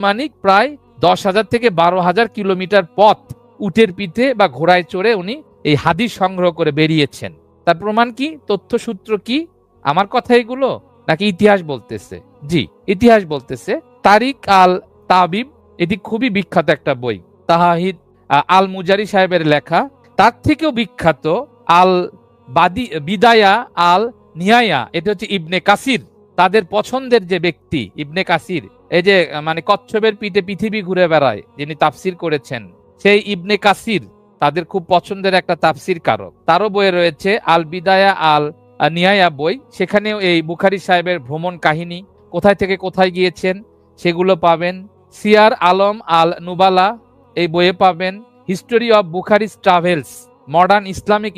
মানিক প্রায় দশ হাজার থেকে বারো হাজার কিলোমিটার পথ উটের পিঠে বা ঘোড়ায় চড়ে উনি এই হাদিস সংগ্রহ করে বেরিয়েছেন। তার প্রমাণ কি? তথ্যসূত্র কি? আমার কথা এগুলো? নাকি ইতিহাস বলতেছে? জি, ইতিহাস বলতেছে। তারিক আল তাবিব, এটি খুবই বিখ্যাত একটা বই। তাহাহিদ আল মুজারি সাহেবের লেখা। তার থেকেও বিখ্যাত আল বাদি, বিদায়া আল নিয়ায়া এটা হচ্ছে ইবনে কাসির। তাদের পছন্দের যে ব্যক্তি, ইবনে কাসির এই যে মানে কচ্ছপের পিঠে পৃথিবী ঘুরে বেড়ায়, যিনি তাফসির করেছেন, সেই ইবনে কাসির তাদের খুব পছন্দের একটা তাফসির কারক। তারও বইয়ে রয়েছে আল বিদায়া আল নিয়ায়া বই। সেখানেও এই বুখারি সাহেবের ভ্রমণ কাহিনী, কোথায় থেকে কোথায় গিয়েছেন, সেগুলো পাবেন। সিয়ার আলম আল নুবালা এই বইয়ে পাবেন। History of Bukhari's travels, modern Islamic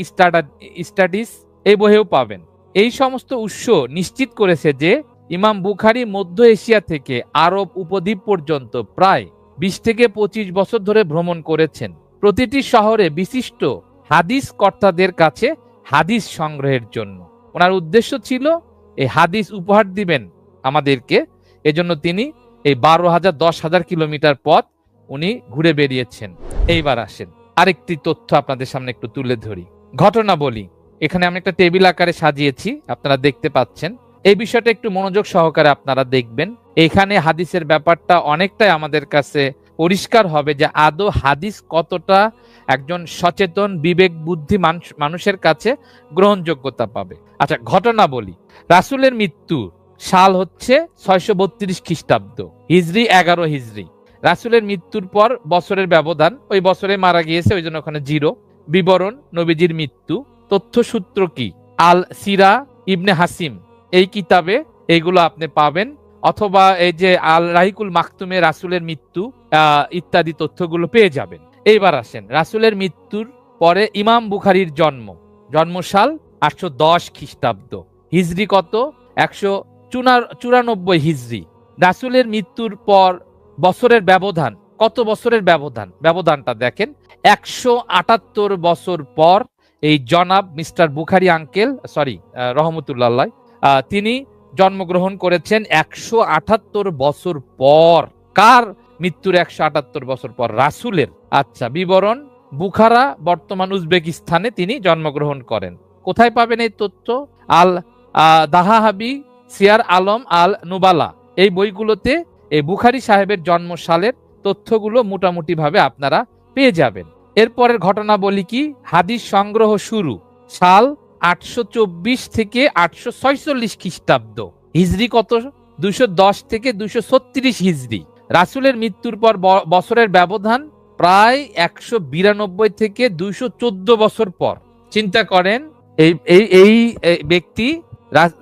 studies এই বইয়েও পাবেন। এই সমস্ত উৎস নিশ্চিত করেছে যে ইমাম বুখারি মধ্য এশিয়া থেকে আরব উপদ্বীপ পর্যন্ত প্রায় বিশ থেকে পঁচিশ বছর ধরে ভ্রমণ করেছেন। প্রতিটি শহরে বিশিষ্ট হাদিস কর্তাদের কাছে হাদিস সংগ্রহের জন্য। ওনার উদ্দেশ্য ছিল, এই হাদিস উপহার দিবেন আমাদেরকে। এজন্য তিনি এই বারো হাজার দশ হাজার কিলোমিটার পথ উনি ঘুরে বেরিয়েছেন এইবার আসেন। আরেকটি তথ্য আপনাদের সামনে একটু তুলে ধরি। ঘটনা বলি এখানে আমি একটা টেবিল আকারে সাজিয়েছি, আপনারা দেখতে পাচ্ছেন। এই বিষয়টা একটু মনোযোগ সহকারে আপনারা দেখবেন। এখানে হাদিসের ব্যাপারটা অনেকটাই আমাদের কাছে পরিষ্কার হবে যে আদৌ হাদিস কতটা একজন সচেতন বিবেক বুদ্ধি মানুষ- মানুষের কাছে গ্রহণযোগ্যতা পাবে। আচ্ছা ঘটনা বলি। রাসূলের মৃত্যু সাল হচ্ছে ছয়শো বত্রিশ খ্রিস্টাব্দ, হিজরি এগারো হিজরি। রাসূলের মৃত্যুর পর বছরের ব্যবধান, ওই বছরে মারা গিয়েছে, ওই জন্য ওখানে জিরো। বিবরণ, নবীজির মৃত্যু, তথ্যসূত্র কি? আল সিরা ইবনে হাসিম। এই কিতাবে এইগুলো আপনি পাবেন। অথবা এই যে আল রাহিকুল মাকতুমে রাসুলের মৃত্যু ইত্যাদি তথ্যগুলো পেয়ে যাবেন। এইবার আসেন, রাসূলের মৃত্যুর পরে ইমাম বুখারির জন্ম। জন্মসাল আটশো দশ খ্রিস্টাব্দ। হিজরি কত? একশো চুরানব্বই হিজরি। রাসুলের মৃত্যুর পর বছরের ব্যবধান, কত বছরের ব্যবধান? ব্যবধানটা দেখেন, একশো আটাত্তর বছর পর এই জনাব mister Bukhari uncle, sorry Rahmatullah তিনি জন্মগ্রহণ করেছেন একশো আটাত্তর বছর পর। কার মৃত্যুর একশো আটাত্তর বছর পর? রাসূলের। আচ্ছা বিবরণ, বুখারা, বর্তমান উজবেকিস্তানে তিনি জন্মগ্রহণ করেন। কোথায় পাবেন এই তথ্য? আল দাহাহাবি, সিয়ার আলম আল নুবালা। এই বইগুলোতে এই বুখারি সাহেবের জন্মসালের তথ্যগুলো মোটামুটি ভাবে আপনারা পেয়ে যাবেন। এরপরের ঘটনা বলি কি? হাদিস সংগ্রহ শুরু। সাল আটশো চব্বিশ থেকে আটশো ছয়চল্লিশ খ্রিস্টাব্দ। হিজরি কত? দুশো দশ থেকে দুশো ছত্রিশ হিজরি। রাসূলের মৃত্যুর পর বছরের ব্যবধান প্রায় একশো বিরানব্বই থেকে দুইশো চোদ্দ বছর পর। চিন্তা করেন, এই এই এই এই ব্যক্তি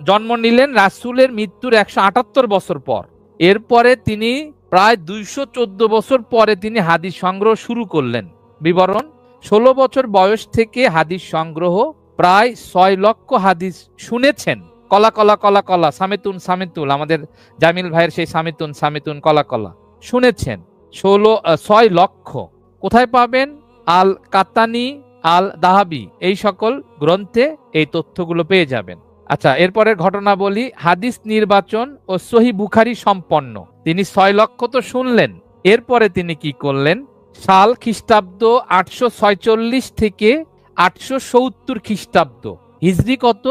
জন্ম নিলেন রাসূলের মৃত্যুর একশো আটাত্তর বছর পর। এরপরে তিনি প্রায় দুইশো চোদ্দ বছর পরে তিনি হাদিস সংগ্রহ শুরু করলেন। বিবরণ, ষোলো বছর বয়স থেকে হাদিস সংগ্রহ প্রায় ছয় লক্ষ হাদিস শুনেছেন। কলা কলা কলা কলা, সামেতুন, সামেতুল, আমাদের জামিল ভাইয়ের সেই সামেতুন সামেতুন, কলা কলা শুনেছেন। ষোলো ছয় লক্ষ। কোথায় পাবেন? আল কাতানি আল দাহাবি এই সকল গ্রন্থে এই তথ্যগুলো পেয়ে যাবেন। আচ্ছা এরপরের ঘটনা বলি, হাদিস নির্বাচন ও সহি বুখারি সম্পন্ন। তিনি ছয় লক্ষ তো শুনলেন। এরপরে তিনি কি করলেন? সাল খ্রিস্টাব্দ আটশো থেকে আটশো সত্তর খ্রিস্টাব্দ। হিজরি কত?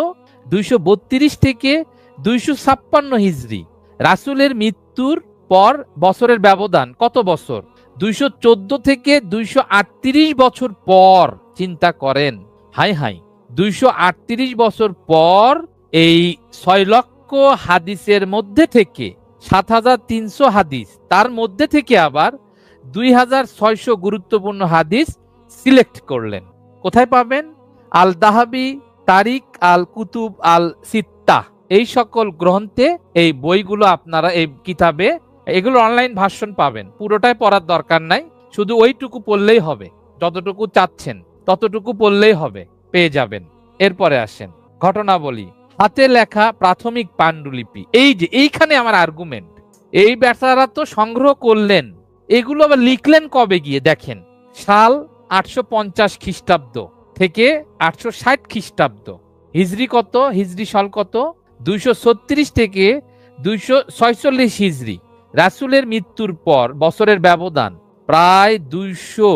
দুইশো বত্রিশ থেকে দুইশো ছাপ্পান্ন হিজরি। রাসূলের মৃত্যুর পর বছরের ব্যবধান কত বছর? দুইশো চোদ্দ থেকে দুইশো আটত্রিশ বছর পর, চিন্তা করেন। হাই হাই, দুইশো আটত্রিশ বছর পর এই ছয় লক্ষ হাদিসের মধ্যে থেকে, সাত হাজার তিনশো হাদিস, তার মধ্যে থেকে আবার দুই হাজার ছয়শো গুরুত্বপূর্ণ হাদিস সিলেক্ট করলেন। কোথায় পাবেন? আল দাহাবি তারিক আল কুতুব আল সিত্তা এই সকল গ্রন্থে এই বইগুলো আপনারা এই কিতাবে, এগুলো অনলাইন ভার্সন পাবেন। পুরোটাই পড়ার দরকার নাই, শুধু ওইটুকু পড়লেই হবে। যতটুকু চাচ্ছেন, ততটুকু পড়লেই হবে, পেয়ে যাবেন। এরপরে আসেন ঘটনা বলি হাতে লেখা প্রাথমিক পাণ্ডুলিপি। এই যে, এইখানে আমার আর্গুমেন্ট এই বেচারা তো সংগ্রহ করলেন। এগুলো আবার লিখলেন কবে গিয়ে? দেখেন সাল আটশো পঞ্চাশ খ্রিস্টাব্দ থেকে আটশো ষাট খ্রিস্টাব্দ। হিজরি কত? হিজরি সাল কত? দুইশো ছত্রিশ থেকে দুইশো ছয়চল্লিশ হিজরি। রাসূলের মৃত্যুর পর বছরের ব্যবধান প্রায় দুইশো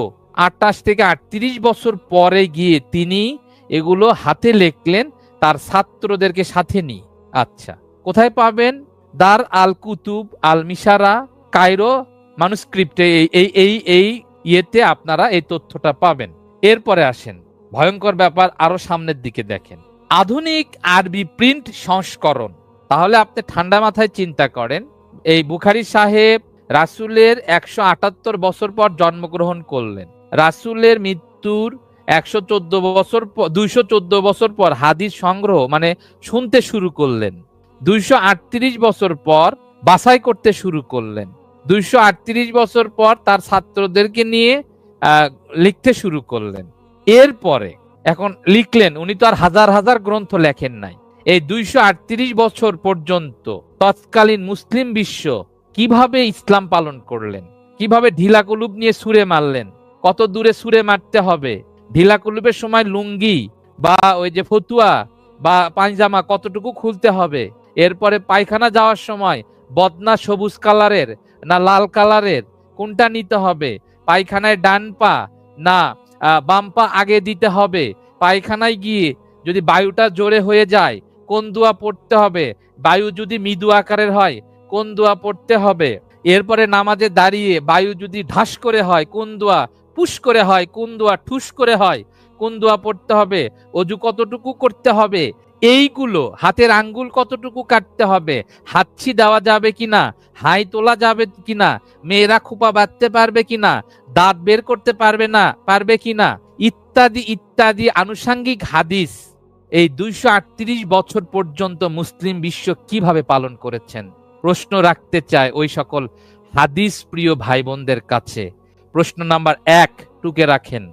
আটাশ থেকে আটত্রিশ বছর পরে গিয়ে তিনি এগুলো হাতে লেখলেন, তার ছাত্রদেরকে সাথে নিয়ে। আচ্ছা কোথায় পাবেন? দার আল কুতুব, আল মিশারা, কায়রো, মানুস্ক্রিপ্টে এই এই এই ইয়েতে আপনারা এই তথ্যটা পাবেন। এরপরে আসেন, ভয়ঙ্কর ব্যাপার আরও সামনের দিকে দেখেন। আধুনিক আরবি প্রিন্ট সংস্করণ। তাহলে আপনি ঠান্ডা মাথায় চিন্তা করেন, এই বুখারি সাহেব রাসূলের একশো আটাত্তর বছর পর জন্মগ্রহণ করলেন। রাসূলের মৃত্যুর একশো চোদ্দ বছর দুইশো চোদ্দ বছর পর হাদিস সংগ্রহ মানে শুনতে শুরু করলেন। দুইশো আটত্রিশ বছর পর বাছাই করতে শুরু করলেন। দুইশো আটত্রিশ বছর পর তার ছাত্রদেরকে নিয়ে লিখতে শুরু করলেন। এরপরে এখন লিখলেন, উনি তো আর হাজার হাজার গ্রন্থ লেখেন নাই। এই দুইশো আটত্রিশ বছর পর্যন্ত তৎকালীন মুসলিম বিশ্ব কীভাবে ইসলাম পালন করলেন? কীভাবে ঢিলাকুলুপ নিয়ে সুরে মারলেন? কত দূরে সুরে মারতে হবে? ঢিলাকুলুপের সময় লুঙ্গি বা ওই যে ফতুয়া বা পায়জামা কতটুকু খুলতে হবে? এরপরে পায়খানা যাওয়ার সময় বদনা সবুজ কালারের না লাল কালারের? কোনটা নিতে হবে? পায়খানায় ডান পা? না বাম পা আগে দিতে হবে। পায়খানায় গিয়ে যদি বায়ুটা জোরে হয়ে যায়, কোন দোয়া পড়তে হবে? বায়ু যদি মৃদু আকারের হয়, কোন দোয়া পড়তে হবে? এরপরে নামাজে দাঁড়িয়ে বায়ু যদি ঢাস করে হয়, কোন দোয়া পুশ করে হয়, কোন দোয়া ঠুস করে হয়, কোন দোয়া পড়তে হবে? অজু কতটুকু করতে হবে? এইগুলো হাতের আঙ্গুল কতটুকু কাটতে হবে? হাতছি দেওয়া যাবে কিনা? হাই তোলা যাবে কিনা? মেয়েরা খোপা বাঁধতে পারবে কিনা? দাঁত বের করতে পারবে না, পারবে কিনা? ইত্যাদি ইত্যাদি আনুষাঙ্গিক হাদিস এই দুইশো আটত্রিশ বছর পর্যন্ত মুসলিম বিশ্ব কীভাবে পালন করেছেন? প্রশ্ন রাখতে চায় ওই সকল হাদিস প্রিয় ভাই বোনদের কাছে। প্রশ্ন নাম্বার এক, টুকে রাখেন।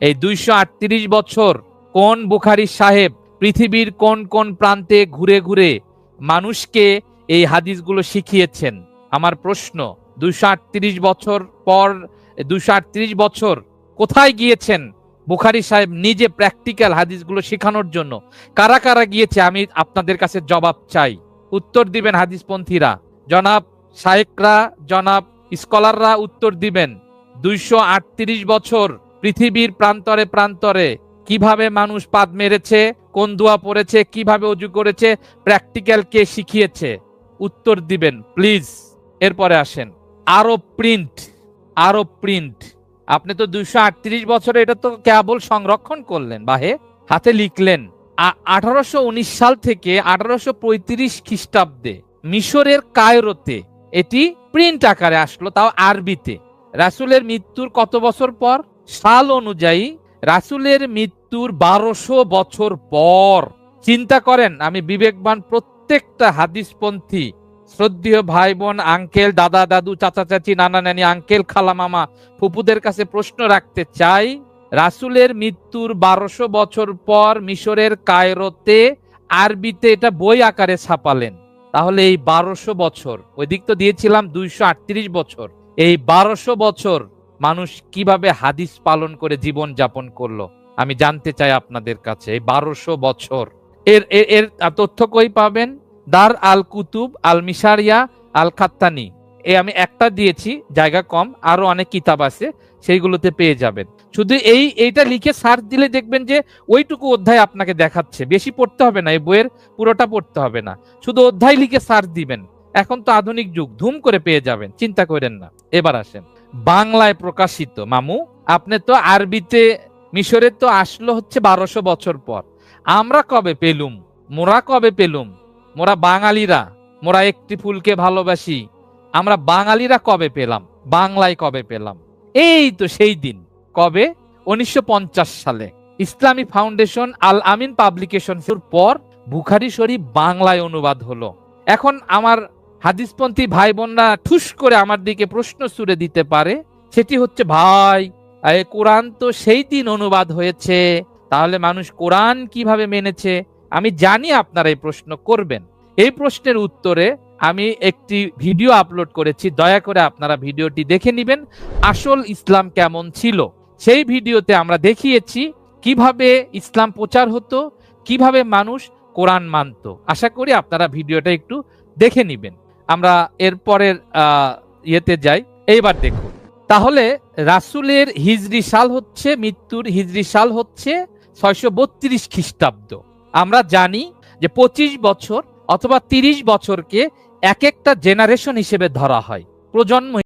এই দুইশো আটত্রিশ বছর কোন বুখারি সাহেব পৃথিবীর কোন কোন প্রান্তে ঘুরে ঘুরে মানুষকে এই হাদিসগুলো শিখিয়েছেন? আমার প্রশ্ন, দুইশো বছর পর, দুইশো বছর কোথায় গিয়েছেন বুখারি সাহেব নিজে প্র্যাকটিক্যাল হাদিসগুলো শেখানোর জন্য? কারা কারা গিয়েছে? আমি আপনাদের কাছে জবাব চাই। উত্তর দিবেন হাদিসপন্থীরা। জনাব শায়েকরা, জনাব স্কলাররা উত্তর দিবেন। দুইশো আটত্রিশ বছর পৃথিবীর প্রান্তরে প্রান্তরে কীভাবে মানুষ পাদ মেরেছে? কোন দোয়া পড়েছে, কীভাবে অজু করেছে প্র্যাকটিক্যাল কে শিখিয়েছে? উত্তর দিবেন প্লিজ এরপরে আসেন, আরও প্রিন্ট আরও প্রিন্ট আপনি তো দুইশো আটত্রিশ বছরে এটা তো কেবল সংরক্ষণ করলেন, বাহে। হাতে লিখলেন আঠারোশো উনিশ সাল থেকে আঠারোশো পঁয়ত্রিশ খ্রিস্টাব্দে মিশরের কায়রোতে এটি প্রিন্ট আকারে আসলো, তাও আরবিতে। রাসূলের মৃত্যুর কত বছর পর? সাল অনুযায়ী রাসূলের মৃত্যুর বারোশো বছর পর। চিন্তা করেন, আমি বিবেকবান প্রত্যেকটা হাদিসপন্থী, শ্রদ্ধেয় ভাই বোন আঙ্কেল, দাদা, দাদু, চাচা, চাচি, নানা, নানি, আঙ্কেল, খালা, মামা, ফুপুদের কাছে প্রশ্ন রাখতে চাই, রাসূলের মৃত্যুর বারোশো বছর পর মিশরের কায়রোতে আরবিতে এটা বই আকারে ছাপালেন। তাহলে এই বারোশো বছর, ওই দিক তো দিয়েছিলাম দুইশো আটত্রিশ বছর, এই বারোশো বছর মানুষ কীভাবে হাদিস পালন করে জীবন যাপন করল? আমি জানতে চাই আপনাদের কাছে বারোশো বছর। এর এর তথ্য কই পাবেন? দার আল কুতুব, আল মিশারিয়া, আল খাত্তানি। এ আমি একটা দিয়েছি, জায়গা কম, আরও অনেক কিতাব আছে, সেইগুলোতে পেয়ে যাবেন। শুধু এই, এইটা লিখে সার্চ দিলে দেখবেন যে ওইটুকু অধ্যায় আপনাকে দেখাচ্ছে। বেশি পড়তে হবে না, এই বইয়ের পুরোটা পড়তে হবে না। শুধু অধ্যায় লিখে সার্চ দিবেন। এখন তো আধুনিক যুগ, ধুম করে পেয়ে যাবেন, চিন্তা করেন না। এবার আসেন। বাংলায় প্রকাশিত। মামু, আপনি তো আরবিতে মিশরের তো আসলো হচ্ছে বারোশো বছর পর। আমরা কবে পেলুম? মোরা কবে পেলুম? মোরা বাঙালিরা, মোরা একটি ফুলকে ভালোবাসি। আমরা বাঙালিরা কবে পেলাম? বাংলায় কবে পেলাম? এই তো সেই দিন। কবে? উনিশশো পঞ্চাশ সালে। ইসলামী ফাউন্ডেশন আল আমিন পাবলিকেশন পর বুখারি শরীফ বাংলায় অনুবাদ হলো। এখন আমার হাদিসপন্থী ভাই বোনরা ঠুস করে আমার দিকে প্রশ্ন সুরে দিতে পারে, সেটি হচ্ছে, ভাই কোরআন তো সেই দিন অনুবাদ হয়েছে, তাহলে মানুষ কোরআন কীভাবে মেনেছে? আমি জানি আপনারা এই প্রশ্ন করবেন। এই প্রশ্নের উত্তরে আমি একটি ভিডিও আপলোড করেছি, দয়া করে আপনারা ভিডিওটি দেখে নেবেন, আসল ইসলাম কেমন ছিল। সেই ভিডিওতে আমরা দেখিয়েছি কীভাবে ইসলাম প্রচার হতো, কীভাবে মানুষ কোরআন মানত। আশা করি আপনারা ভিডিওটা একটু দেখে নেবেন। আমরা এরপরের আহ, ইয়েতে যাই। এইবার দেখুন। তাহলে রাসুলের হিজড়ি সাল হচ্ছে মৃত্যুর হিজড়ি সাল হচ্ছে ছয়শো বত্রিশ খ্রিস্টাব্দ। আমরা জানি যে পঁচিশ বছর অথবা তিরিশ বছরকে এক একটা জেনারেশন হিসেবে ধরা হয়। প্রজন্ম